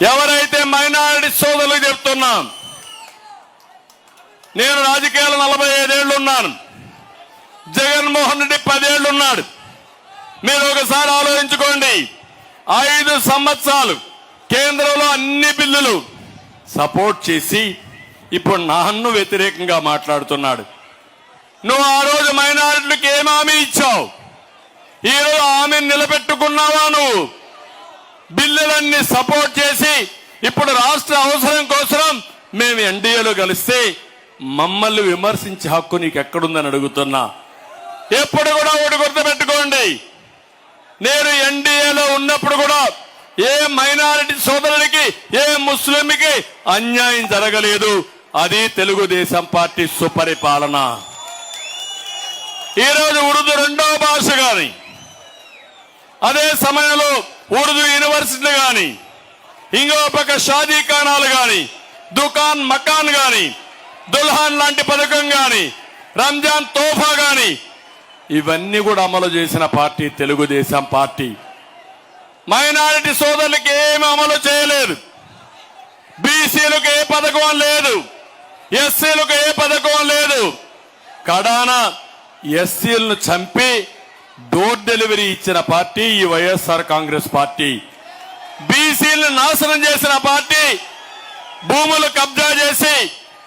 ఎవరైతే మైనారిటీ సోదరులకు చెప్తున్నాం నేను రాజకీయాలు నలభై ఐదేళ్ళు ఉన్నాను. జగన్మోహన్ రెడ్డి పదేళ్ళు ఉన్నాడు. మీరు ఒకసారి ఆలోచించుకోండి. ఐదు సంవత్సరాలు కేంద్రంలో అన్ని బిల్లులు సపోర్ట్ చేసి ఇప్పుడు నన్ను వ్యతిరేకంగా మాట్లాడుతున్నాడు. నువ్వు ఆ రోజు మైనారిటీలకు ఏం హామీ ఇచ్చావు? ఈరోజు హామీని నిలబెట్టుకున్నావా నువ్వు? బిల్లులన్నీ సపోర్ట్ చేసి ఇప్పుడు రాష్ట్ర అవసరం కోసం మేము ఎన్డీఏలో కలిస్తే మమ్మల్ని విమర్శించే హక్కు నీకు ఎక్కడుందని అడుగుతున్నా. ఎప్పుడు కూడా ఒకటి గుర్తుపెట్టుకోండి. నేను ఎన్డీఏలో ఉన్నప్పుడు కూడా ఏ మైనారిటీ సోదరుడికి ఏ ముస్లింకి అన్యాయం జరగలేదు. అది తెలుగుదేశం పార్టీ సుపరిపాలన. ఈరోజు ఉర్దూ రెండవ భాష కానీ అదే సమయంలో ఉర్దూ యూనివర్సిటీలు కానీ ఇంకో పక్క షాదీ ఖానాలు కానీ దుకాన్ మకాన్ కానీ దుల్హాన్ లాంటి పథకం కానీ రంజాన్ తోఫా కానీ ఇవన్నీ కూడా అమలు చేసిన పార్టీ తెలుగుదేశం పార్టీ. మైనారిటీ సోదరులకు ఏమి అమలు చేయలేదు. బీసీలకు ఏ పథకం లేదు. ఎస్సీలకు ఏ పథకం లేదు. కడాన ఎస్సీలను చంపి డోర్ డెలివరీ ఇచ్చిన పార్టీ ఈ వైఎస్ఆర్ కాంగ్రెస్ పార్టీ. బీసీలను నాశనం చేసిన పార్టీ భూములు కబ్జా చేసి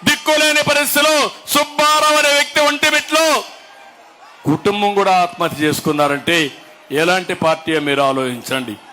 దిక్కులేని పరిస్థితిలో సుబ్బారావు అనే వ్యక్తి ఒంటిమిట్లో కుటుంబం కూడా ఆత్మహత్య చేసుకున్నారంటే ఎలాంటి పార్టీ మీరు ఆలోచించండి.